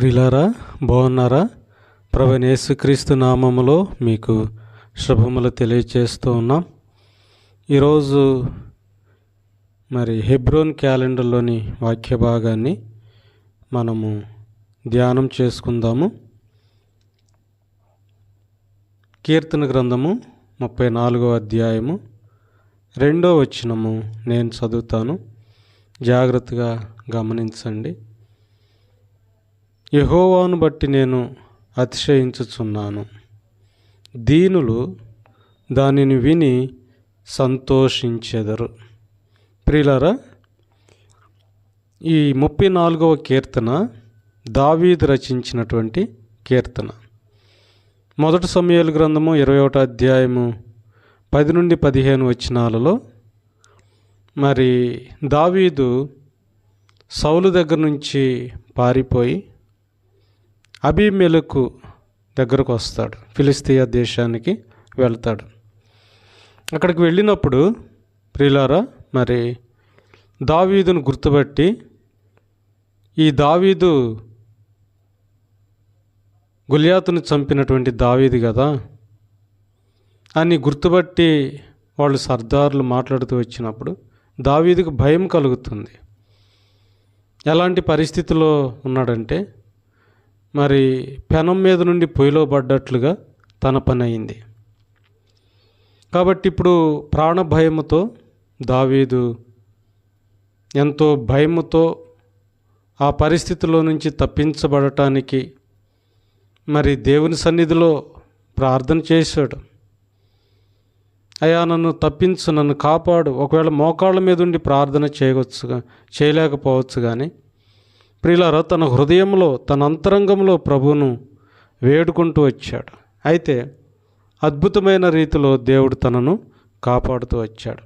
ప్రిలారా బాగున్నారా? ప్రభు యేసుక్రీస్తు నామములో మీకు శుభములు తెలియచేస్తూ ఉన్నాం. ఈరోజు మరి హెబ్రోన్ క్యాలెండర్లోని వాక్య భాగాన్ని మనము ధ్యానం చేసుకుందాము. కీర్తన గ్రంథము ముప్పై నాలుగో అధ్యాయము రెండో వచనము నేను చదువుతాను. జాగ్రత్తగా గమనించండి. యహోవాను బట్టి నేను అతిశయించుచున్నాను. దీనులు దానిని విని సంతోషించెదరు. ప్రియులారా ఈ ముప్పై నాలుగవ కీర్తన దావీద్ రచించినటువంటి కీర్తన. మొదటి సమయాల గ్రంథము ఇరవై ఒకటో అధ్యాయము పది నుండి పదిహేను వచనాలలో మరి దావీదు సౌలు దగ్గర నుంచి పారిపోయి అభిమెలకు దగ్గరకు వస్తాడు. ఫిలిస్తీయా దేశానికి వెళ్తాడు. అక్కడికి వెళ్ళినప్పుడు ప్రియులారా మరి దావీదును గుర్తుపట్టి ఈ దావీదు గులియాతును చంపినటువంటి దావీదు కదా అని గుర్తుపట్టి వాళ్ళు సర్దారులు మాట్లాడుతూ వచ్చినప్పుడు దావీదుకు భయం కలుగుతుంది. ఎలాంటి పరిస్థితిలో ఉన్నాడంటే మరి పెనం మీద నుండి పొయ్యిలో పడ్డట్లుగా తన పని అయింది. కాబట్టి ఇప్పుడు ప్రాణ భయముతో దావీదు ఎంతో భయముతో ఆ పరిస్థితిలో నుంచి తప్పించబడటానికి మరి దేవుని సన్నిధిలో ప్రార్థన చేశాడు. అయ్యా నన్ను తప్పించు నన్ను కాపాడు ఒకవేళ మోకాళ్ళ మీద ఉండి ప్రార్థన చేయవచ్చు చేయలేకపోవచ్చు కానీ ప్రియులారా తన హృదయంలో తన అంతరంగంలో ప్రభువును వేడుకుంటూ వచ్చాడు. అయితే అద్భుతమైన రీతిలో దేవుడు తనను కాపాడుతూ వచ్చాడు.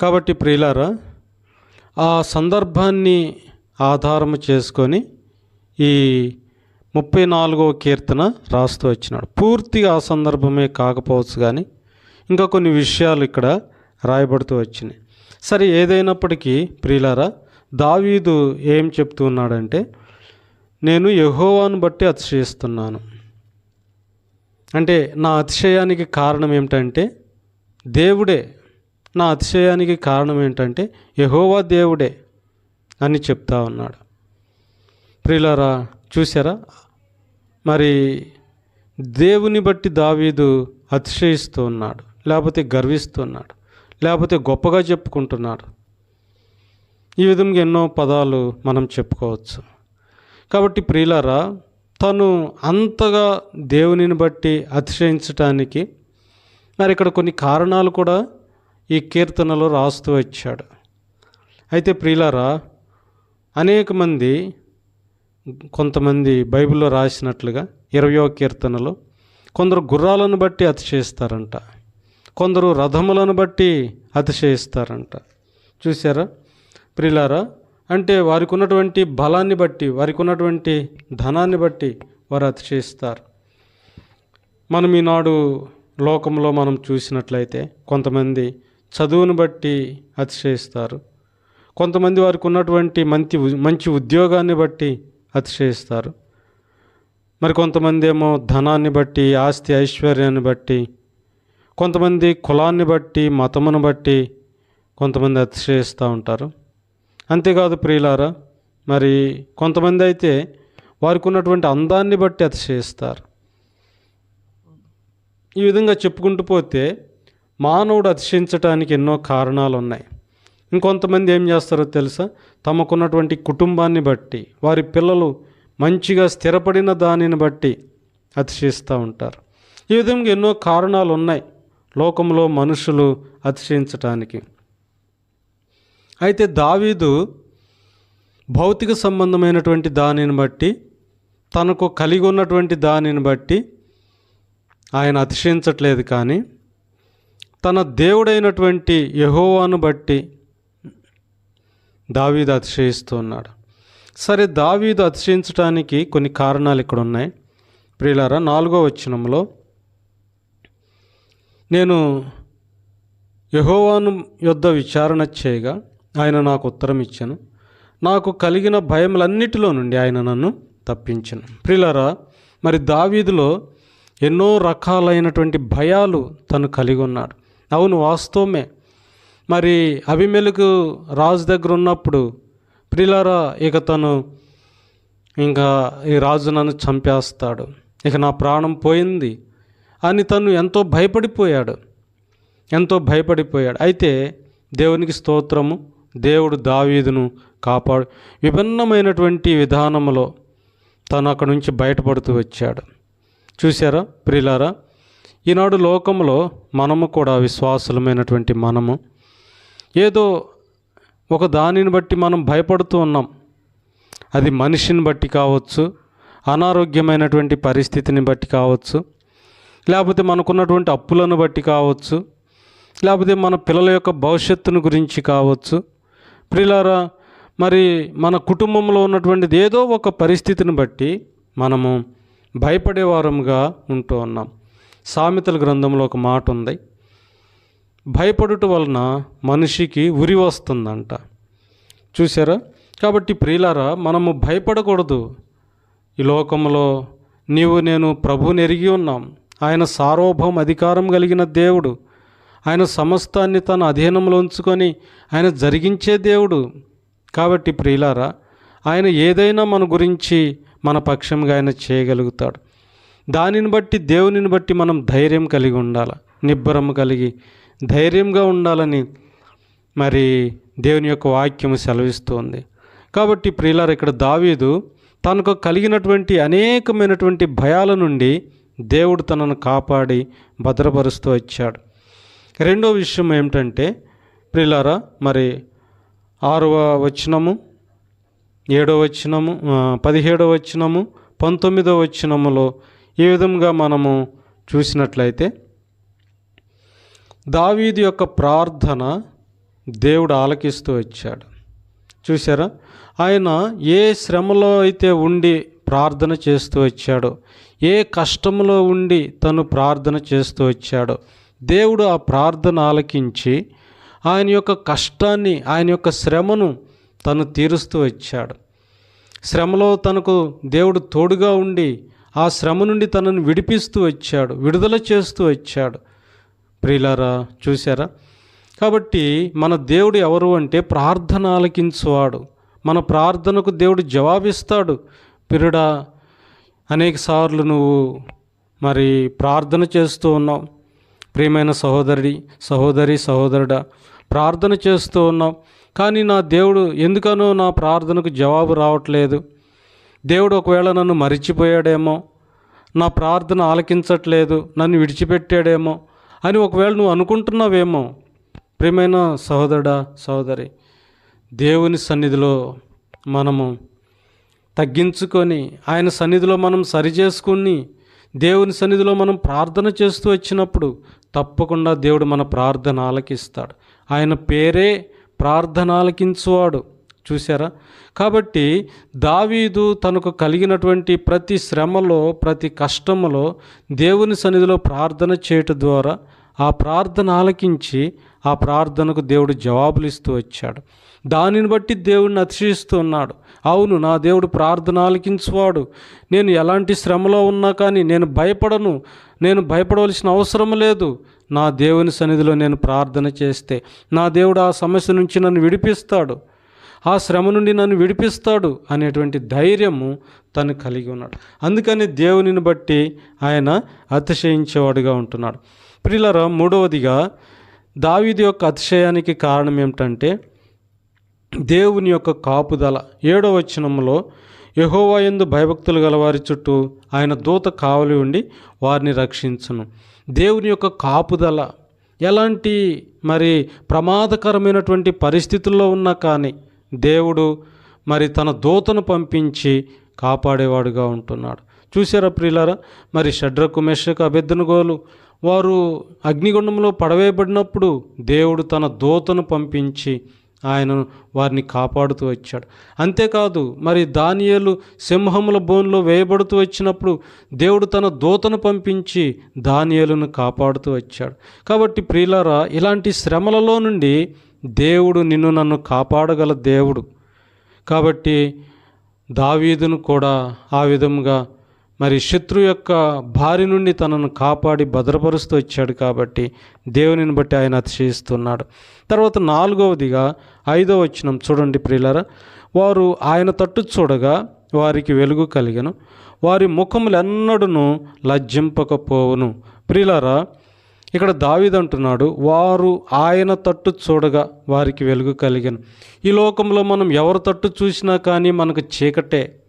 కాబట్టి ప్రియులారా ఆ సందర్భాన్ని ఆధారము చేసుకొని ఈ ముప్పై నాలుగవ కీర్తన రాస్తూ వచ్చినాడు. పూర్తిగా ఆ సందర్భమే కాకపోవచ్చు కానీ ఇంకా కొన్ని విషయాలు ఇక్కడ రాయబడుతూ వచ్చినాయి. సరే ఏదైనప్పటికీ ప్రియులారా దావీదు ఏం చెప్తూ ఉన్నాడంటే నేను యహోవాను బట్టి అతిశయిస్తున్నాను. అంటే నా అతిశయానికి కారణం ఏమిటంటే దేవుడే నా అతిశయానికి కారణం ఏంటంటే యహోవా దేవుడే అని చెప్తా ఉన్నాడు. ప్రియులారా చూసారా మరి దేవుని బట్టి దావీదు అతిశయిస్తూ ఉన్నాడు లేకపోతే గర్విస్తున్నాడు లేకపోతే గొప్పగా చెప్పుకుంటున్నాడు. ఈ విధంగా ఎన్నో పదాలు మనం చెప్పుకోవచ్చు. కాబట్టి ప్రియులారా తను అంతగా దేవునిని బట్టి అతిశయించటానికి మరి ఇక్కడ కొన్ని కారణాలు కూడా ఈ కీర్తనలో రాస్తూ వచ్చాడు. అయితే ప్రియులారా అనేక మంది కొంతమంది బైబిల్లో రాసినట్లుగా ఇరవయో కీర్తనలో కొందరు గుర్రాలను బట్టి అతిశయిస్తారంట కొందరు రథములను బట్టి అతిశయిస్తారంట. చూసారా ప్రిలారా అంటే వారికి ఉన్నటువంటి బలాన్ని బట్టి వారికి ఉన్నటువంటి ధనాన్ని బట్టి వారు అతిశయిస్తారు. మనం ఈనాడు లోకంలో మనం చూసినట్లయితే కొంతమంది చదువును బట్టి అతిశయిస్తారు. కొంతమంది వారికి ఉన్నటువంటి మంచి మంచి ఉద్యోగాన్ని బట్టి అతిశయిస్తారు. మరి కొంతమంది ఏమో ధనాన్ని బట్టి ఆస్తి ఐశ్వర్యాన్ని బట్టి కొంతమంది కులాన్ని బట్టి మతమును బట్టి కొంతమంది అతిశయిస్తూ ఉంటారు. అంతేకాదు ప్రియులారా మరి కొంతమంది అయితే వారికి ఉన్నటువంటి అందాన్ని బట్టి అతిశయిస్తారు ఈ విధంగా చెప్పుకుంటూ పోతే మానవుడు అతిశయించడానికి ఎన్నో కారణాలు ఉన్నాయి ఇంకొంతమంది ఏం చేస్తారో తెలుసా? తమకున్నటువంటి కుటుంబాన్ని బట్టి వారి పిల్లలు మంచిగా స్థిరపడిన దానిని బట్టి అతిశయిస్తూ ఉంటారు. ఈ విధంగా ఎన్నో కారణాలు ఉన్నాయి లోకంలో మనుషులు అతిశయించటానికి. అయితే దావీదు భౌతిక సంబంధమైనటువంటి దానిని బట్టి తనకు కలిగి ఉన్నటువంటి దానిని బట్టి ఆయన అతిశయించట్లేదు కానీ తన దేవుడైనటువంటి యహోవాను బట్టి దావీదు అతిశయిస్తూ ఉన్నాడు. సరే దావీదు అతిశయించడానికి కొన్ని కారణాలు ఇక్కడ ఉన్నాయి. ప్రియులారా నాలుగో వచనంలో నేను యహోవాను యొద్ద విచారణ చేయగా ఆయన నాకు ఉత్తరం ఇచ్చాను. నాకు కలిగిన భయములన్నిటిలో నుండి ఆయన నన్ను తప్పించను. ప్రిలరా మరి దావీదులో ఎన్నో రకాలైనటువంటి భయాలు తను కలిగి ఉన్నాడు అవును వాస్తవమే. మరి అభిమెలకు రాజు దగ్గర ఉన్నప్పుడు ప్రిలారా ఇక తను ఇంకా ఈ రాజు నన్ను చంపేస్తాడు. ఇక నా ప్రాణం పోయింది అని తను ఎంతో భయపడిపోయాడు. ఎంతో భయపడిపోయాడు. అయితే దేవునికి స్తోత్రము. దేవుడు దావీదును కాపాడు. విభిన్నమైనటువంటి విధానంలో తను అక్కడి నుంచి బయటపడుతూ వచ్చాడు. చూసారా ప్రిలారా ఈనాడు లోకంలో మనము కూడా విశ్వాసులమైనటువంటి మనము. ఏదో ఒక దానిని బట్టి మనం భయపడుతూ ఉన్నాం. అది మనిషిని బట్టి కావచ్చు అనారోగ్యమైనటువంటి పరిస్థితిని బట్టి కావచ్చు లేకపోతే మనకున్నటువంటి అప్పులను బట్టి కావచ్చు లేకపోతే మన పిల్లల యొక్క భవిష్యత్తును గురించి కావచ్చు ప్రిలారా మరి మన కుటుంబంలో ఉన్నటువంటిది ఏదో ఒక పరిస్థితిని బట్టి మనము భయపడేవారంగా ఉంటూ ఉన్నాం. సామెతల గ్రంథంలో ఒక మాట ఉంది. భయపడుట వలన మనిషికి ఉరి వస్తుందంట. చూసారా కాబట్టి ప్రియులారా మనము భయపడకూడదు. ఈ లోకంలో నీవు నేను ప్రభువుని ఎరిగి ఉన్నాం. ఆయన సార్వభౌమ అధికారం కలిగిన దేవుడు. ఆయన సమస్తాన్ని తన అధీనంలో ఉంచుకొని ఆయన జరిగించే దేవుడు. కాబట్టి ప్రియులారా ఆయన ఏదైనా మన గురించి మన పక్షంగా ఆయన చేయగలుగుతాడు. దానిని బట్టి దేవునిని బట్టి మనం ధైర్యం కలిగి ఉండాలి? నిబ్బరం కలిగి ధైర్యంగా ఉండాలని మరి దేవుని యొక్క వాక్యము సెలవిస్తోంది. కాబట్టి ప్రియులార ఇక్కడ దావీదు తనకు కలిగినటువంటి అనేకమైనటువంటి భయాల నుండి దేవుడు తనను కాపాడి భద్రపరుస్తూ వచ్చాడు. రెండో విషయం ఏమిటంటే ప్రిలారా మరి ఆరవ వచనము ఏడో వచనము పదిహేడో వచనము పంతొమ్మిదో వచనములో ఈ విధంగా మనము చూసినట్లయితే దావీదు యొక్క ప్రార్థన దేవుడు ఆలకిస్తూ వచ్చాడు. చూసారా ఆయన ఏ శ్రమలో అయితే ఉండి ప్రార్థన చేస్తూ వచ్చాడో ఏ కష్టంలో ఉండి తను ప్రార్థన చేస్తూ వచ్చాడో దేవుడు ఆ ప్రార్థన ఆలకించి ఆయన యొక్క కష్టాన్ని ఆయన యొక్క శ్రమను తను తీరుస్తూ వచ్చాడు. శ్రమలో తనకు దేవుడు తోడుగా ఉండి ఆ శ్రమ నుండి తనను విడిపిస్తూ వచ్చాడు విడుదల చేస్తూ వచ్చాడు. ప్రియులారా చూసారా కాబట్టి మన దేవుడు ఎవరు అంటే ప్రార్థన ఆలకించువాడు. మన ప్రార్థనకు దేవుడు జవాబిస్తాడు. పిరుడా అనేక సార్లు నువ్వు మరి ప్రార్థన చేస్తూ ఉన్నావు. ప్రియమైన సహోదరి సహోదరి సహోదరుడా ప్రార్థన చేస్తూ ఉన్నాం. కానీ నా దేవుడు ఎందుకనో నా ప్రార్థనకు జవాబు రావట్లేదు. దేవుడు ఒకవేళ నన్ను మరిచిపోయాడేమో నా ప్రార్థన ఆలకించట్లేదు నన్ను విడిచిపెట్టాడేమో అని ఒకవేళ నువ్వు అనుకుంటున్నావేమో ప్రియమైన సహోదరుడా సహోదరి దేవుని సన్నిధిలో మనము తగ్గించుకొని ఆయన సన్నిధిలో మనం సరిచేసుకుని దేవుని సన్నిధిలో మనం ప్రార్థన చేస్తూ వచ్చినప్పుడు తప్పకుండా దేవుడు మన ప్రార్థన ఆలకిస్తాడు ఆయన పేరే ప్రార్థన ఆలకించువాడు చూసారా కాబట్టి దావీదు తనకు కలిగినటువంటి ప్రతి శ్రమలో ప్రతి కష్టములో దేవుని సన్నిధిలో ప్రార్థన చేయటం ద్వారా ఆ ప్రార్థన ఆలకించి ఆ ప్రార్థనకు దేవుడు జవాబులు ఇస్తూ వచ్చాడు. దానిని బట్టి దేవుడిని అతిశయిస్తూ ఉన్నాడు. అవును నా దేవుడు ప్రార్థన ఆలకించువాడు. నేను ఎలాంటి శ్రమలో ఉన్నా కానీ నేను భయపడను. నేను భయపడవలసిన అవసరం లేదు. నా దేవుని సన్నిధిలో నేను ప్రార్థన చేస్తే నా దేవుడు ఆ సమస్య నుంచి నన్ను విడిపిస్తాడు. ఆ శ్రమ నుండి నన్ను విడిపిస్తాడు అనేటువంటి ధైర్యము తను కలిగి ఉన్నాడు. అందుకని దేవునిని బట్టి ఆయన అతిశయించేవాడుగా ఉంటున్నాడు. ప్రిలరా మూడవదిగా దావీది యొక్క అతిశయానికి కారణం ఏమిటంటే దేవుని యొక్క కాపుదల. ఏడవ వచనంలో యహోవా ఎందు భయభక్తులు గలవారి చుట్టూ ఆయన దూత కావలి ఉండి వారిని రక్షించును. దేవుని యొక్క కాపుదల. ఎలాంటి మరి ప్రమాదకరమైనటువంటి పరిస్థితుల్లో ఉన్నా కానీ దేవుడు మరి తన దూతను పంపించి కాపాడేవాడుగా ఉంటున్నాడు. చూసారా ప్రియులారా మరి షడ్రకు మెషకు అభ్యర్థనగోలు వారు అగ్నిగుండంలో పడవేయబడినప్పుడు దేవుడు తన దూతను పంపించి ఆయన వారిని కాపాడుతూ వచ్చాడు. అంతేకాదు మరి దానియలు సింహముల బోన్లో వేయబడుతూ వచ్చినప్పుడు దేవుడు తన దూతను పంపించి దానియలను కాపాడుతూ వచ్చాడు. కాబట్టి ప్రియులారా ఇలాంటి శ్రమలలో నుండి దేవుడు నిన్ను నన్ను కాపాడగల దేవుడు. కాబట్టి దావీదును కూడా ఆ విధముగా మరి శత్రు యొక్క భారి నుండి తనను కాపాడి భద్రపరుస్తూ వచ్చాడు కాబట్టి దేవునిని బట్టి ఆయన అతిశయిస్తున్నాడు. తర్వాత నాలుగవదిగా ఐదవ వచనం చూడండి ప్రియులరా. వారు ఆయన తట్టు చూడగా వారికి వెలుగు కలిగను. వారి ముఖములెన్నడూను లజ్జింపకపోవును. ప్రియులారా ఇక్కడ దావిదంటున్నాడు వారు ఆయన తట్టు చూడగా వారికి వెలుగు కలిగను. ఈ లోకంలో మనం ఎవరి తట్టు చూసినా కానీ మనకు చీకటే.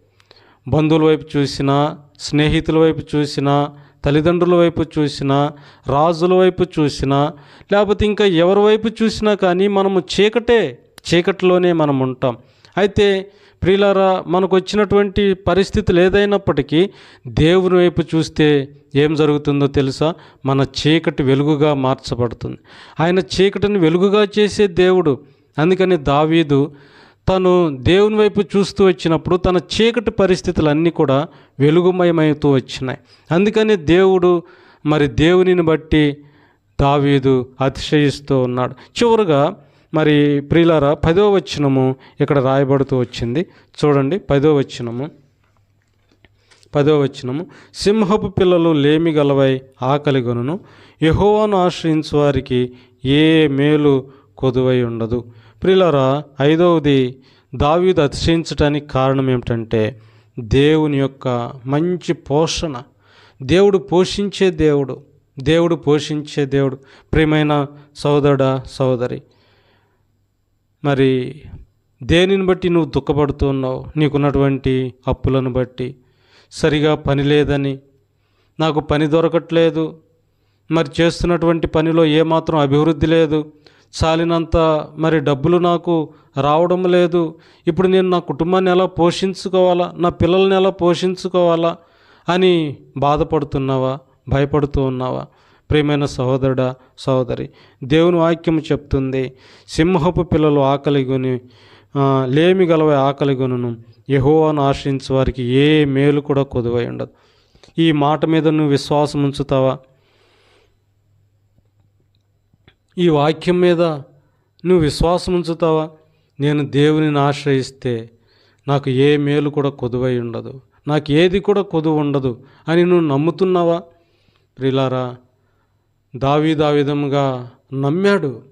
బంధువుల వైపు చూసినా స్నేహితుల వైపు చూసినా తల్లిదండ్రుల వైపు చూసినా రాజుల వైపు చూసినా లేకపోతే ఇంకా ఎవరి వైపు చూసినా కానీ మనము చీకటే చీకటిలోనే మనం ఉంటాం. అయితే ప్రియులారా మనకు వచ్చినటువంటి పరిస్థితులు ఏదైనప్పటికీ దేవుని వైపు చూస్తే ఏం జరుగుతుందో తెలుసా? మన చీకటి వెలుగుగా మార్చబడుతుంది. ఆయన చీకటిని వెలుగుగా చేసే దేవుడు. అందుకని దావీదు తను దేవుని వైపు చూస్తూ వచ్చినప్పుడు తన చీకటి పరిస్థితులన్నీ కూడా వెలుగుమయమవుతూ వచ్చినాయి. అందుకని దేవుడు మరి దేవునిని బట్టి దావీదు అతిశయిస్తూ ఉన్నాడు. చివరగా మరి ప్రియులారా పదో వచనము ఇక్కడ రాయబడుతూ వచ్చింది. చూడండి పదో వచనము. పదో వచనము. సింహపు పిల్లలు లేమి గలవై ఆకలిగొనును యహోవాను ఆశ్రయించు వారికి ఏ మేలు కొదువై ఉండదు. ప్రిలరా ఐదవది దావీదు అతిశయించడానికి కారణం ఏమిటంటే దేవుని యొక్క మంచి పోషణ. దేవుడు పోషించే దేవుడు దేవుడు పోషించే దేవుడు. ప్రియమైన సోదరుడా సోదరి మరి దేనిని బట్టి నువ్వు దుఃఖపడుతున్నావు నీకున్నటువంటి అప్పులను బట్టి. సరిగా పని లేదని. నాకు పని దొరకట్లేదు. మరి చేస్తున్నటువంటి పనిలో ఏమాత్రం అభివృద్ధి లేదు. చాలినంత మరి డబ్బులు నాకు రావడం లేదు. ఇప్పుడు నేను నా కుటుంబాన్ని ఎలా పోషించుకోవాలా? నా పిల్లల్ని ఎలా పోషించుకోవాలా? అని బాధపడుతున్నావా? భయపడుతూ ఉన్నావా? ప్రియమైన సహోదరుడా సహోదరి దేవుని వాక్యం చెప్తుంది సింహపు పిల్లలు ఆకలిగొని లేమి గలవ ఆకలిగొనును యహోవాను ఆశ్రయించే వారికి ఏ మేలు కూడా కొదువై ఉండదు. ఈ మాట మీద నువ్వు విశ్వాసం ఉంచుతావా ఈ వాక్యం మీద నువ్వు విశ్వాసం ఉంచుతావా నేను దేవునిని ఆశ్రయిస్తే నాకు ఏ మేలు కూడా కొదువై ఉండదు. నాకు ఏది కూడా కొదువు ఉండదు అని నువ్వు నమ్ముతున్నావా? ప్రిలారా దావీదు విధంగా విధముగా నమ్మాడు.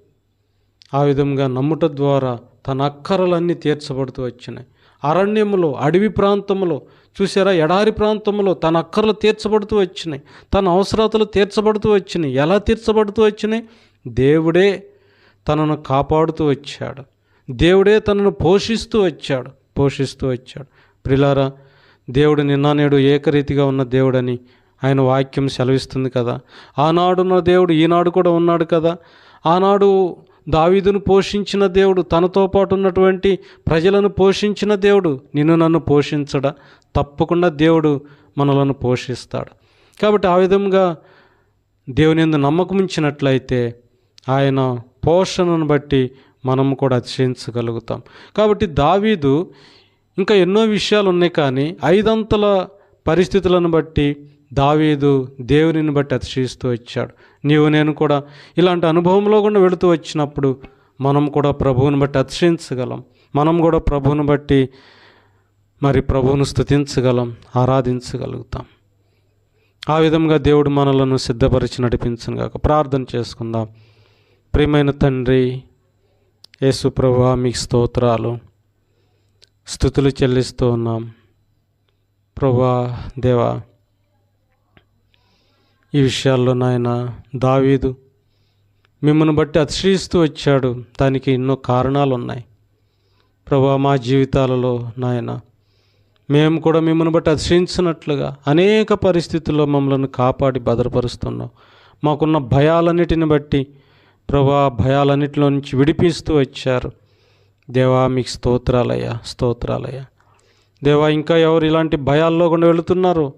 ఆ విధంగా నమ్ముట ద్వారా తన అక్కరలన్నీ తీర్చబడుతూ వచ్చినాయి. అరణ్యములో అడవి ప్రాంతంలో చూసారా ఎడారి ప్రాంతంలో తన అక్కర్లు తీర్చబడుతూ వచ్చినాయి. తన అవసరాలు తీర్చబడుతూ వచ్చినాయి. ఎలా తీర్చబడుతూ వచ్చినాయి? దేవుడే తనను కాపాడుతూ వచ్చాడు. దేవుడే తనను పోషిస్తూ వచ్చాడు. పోషిస్తూ వచ్చాడు. ప్రిలారా దేవుడు నిన్న నేడు ఏకరీతిగా ఉన్న దేవుడని ఆయన వాక్యం సెలవిస్తుంది కదా. ఆనాడున్న దేవుడు ఈనాడు కూడా ఉన్నాడు కదా. ఆనాడు దావీదును పోషించిన దేవుడు తనతో పాటు ఉన్నటువంటి ప్రజలను పోషించిన దేవుడు నిన్ను నన్ను పోషించడా? తప్పకుండా దేవుడు మనలను పోషిస్తాడు. కాబట్టి ఆ విధంగా దేవుని ఎందు నమ్మకం ఉంచినట్లయితే ఆయన పోషణను బట్టి మనం కూడా అతిశయించగలుగుతాం. కాబట్టి దావీదు ఇంకా ఎన్నో విషయాలు ఉన్నాయి కానీ ఐదంతల పరిస్థితులను బట్టి దావీదు దేవునిని బట్టి అతిశయిస్తూ వచ్చాడు. నీవు నేను కూడా ఇలాంటి అనుభవంలో కూడా వెళుతూ వచ్చినప్పుడు మనం కూడా ప్రభువుని బట్టి అతిశయించగలం. మనం కూడా ప్రభువుని బట్టి మరి ప్రభువును స్థుతించగలం ఆరాధించగలుగుతాం. ఆ విధంగా దేవుడు మనలను సిద్ధపరిచి నడిపించను కాక ప్రార్థన చేసుకుందాం. ప్రియమైన తండ్రి యేసుప్రభా మీకు స్తోత్రాలు. స్థుతులు చెల్లిస్తూ ఉన్నాం. ప్రభా దేవా ఈ విషయాల్లో నాయన దావీదు మిమ్మల్ని బట్టి అతిశయిస్తూ వచ్చాడు. దానికి ఎన్నో కారణాలు ఉన్నాయి ప్రభా మా జీవితాలలో నాయన మేము కూడా మిమ్మల్ని బట్టి అతిశయించినట్లుగా అనేక పరిస్థితుల్లో మమ్మల్ని కాపాడి భద్రపరుస్తున్నాం. మాకున్న భయాలన్నిటిని బట్టి ప్రభా భయాలన్నిటిలో నుంచి విడిపిస్తూ వచ్చారు. దేవా మీకు స్తోత్రాలయ్యా స్తోత్రాలయ్యా. దేవా ఇంకా ఎవరు ఇలాంటి భయాల్లో కూడా వెళుతున్నారో?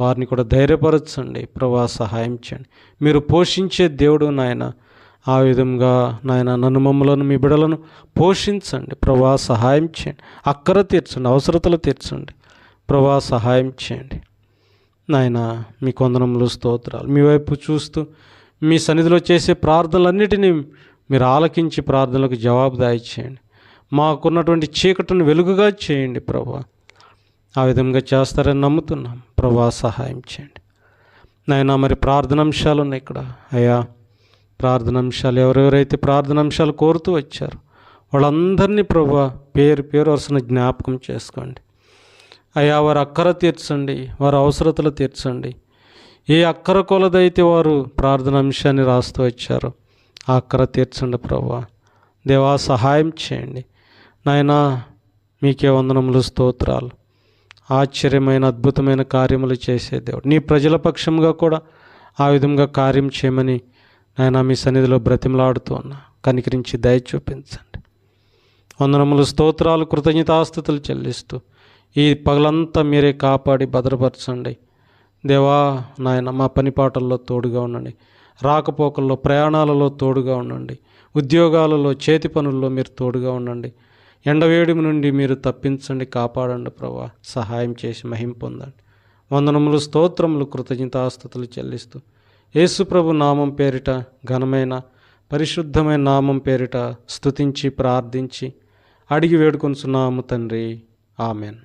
వారిని కూడా ధైర్యపరచండి ప్రభా సహాయం చేయండి. మీరు పోషించే దేవుడు నాయన ఆ విధంగా నాయన నన్ను మమ్మలను మీ బిడలను పోషించండి ప్రభా సహాయం చేయండి. అక్కర తీర్చండి అవసరతలు తీర్చండి ప్రభా సహాయం చేయండి. నాయన మీ కొందనములు స్తోత్రాలు. మీ వైపు చూస్తూ మీ సన్నిధిలో చేసే ప్రార్థనలన్నిటినీ మీరు ఆలకించి ప్రార్థనలకు జవాబుదాయి చేయండి. మాకున్నటువంటి చీకటిని వెలుగుగా చేయండి ప్రభా. ఆ విధంగా చేస్తారని నమ్ముతున్నాం. ప్రభా సహాయం చేయండి. నాయన మరి ప్రార్థన అంశాలు ఉన్నాయి ఇక్కడ. అయ్యా ప్రార్థన అంశాలు ఎవరెవరైతే ప్రార్థనాంశాలు కోరుతూ వచ్చారు వాళ్ళందరినీ ప్రభా పేరు పేరు వరుసన జ్ఞాపకం చేసుకోండి. అయ్యా వారి అక్కర తీర్చండి వారి అవసరతలు తీర్చండి. ఏ అక్కర కొలదైతే వారు ప్రార్థన అంశాన్ని రాస్తూ వచ్చారు ఆ అక్కర తీర్చండి ప్రభా దేవా సహాయం చేయండి. నాయనా మీకే వందనములు స్తోత్రాలు. ఆశ్చర్యమైన అద్భుతమైన కార్యములు చేసే దేవుడు. నీ ప్రజల పక్షంగా కూడా ఆ విధంగా కార్యం చేయమని నాయన మీ సన్నిధిలో బ్రతిమలాడుతూ ఉన్నా. కనికరించి దయ చూపించండి. వందనములు స్తోత్రాలు కృతజ్ఞతాస్థుతులు చెల్లిస్తూ ఈ పగలంతా మీరే కాపాడి భద్రపరచండి. దేవా నాయన మా పనిపాటల్లో తోడుగా ఉండండి. రాకపోకల్లో ప్రయాణాలలో తోడుగా ఉండండి. ఉద్యోగాలలో చేతి పనుల్లో మీరు తోడుగా ఉండండి. ఎండవేడిమి నుండి మీరు తప్పించండి కాపాడండి ప్రభా. సహాయం చేసి మహిం పొందండి. వందనములు స్తోత్రములు కృతజ్ఞతాస్థుతులు చెల్లిస్తూ. యేసుప్రభు నామం పేరిట ఘనమైన పరిశుద్ధమైన నామం పేరిట స్తుతించి ప్రార్థించి అడిగి వేడుకొనుచున్నాము తండ్రి. ఆమెన్.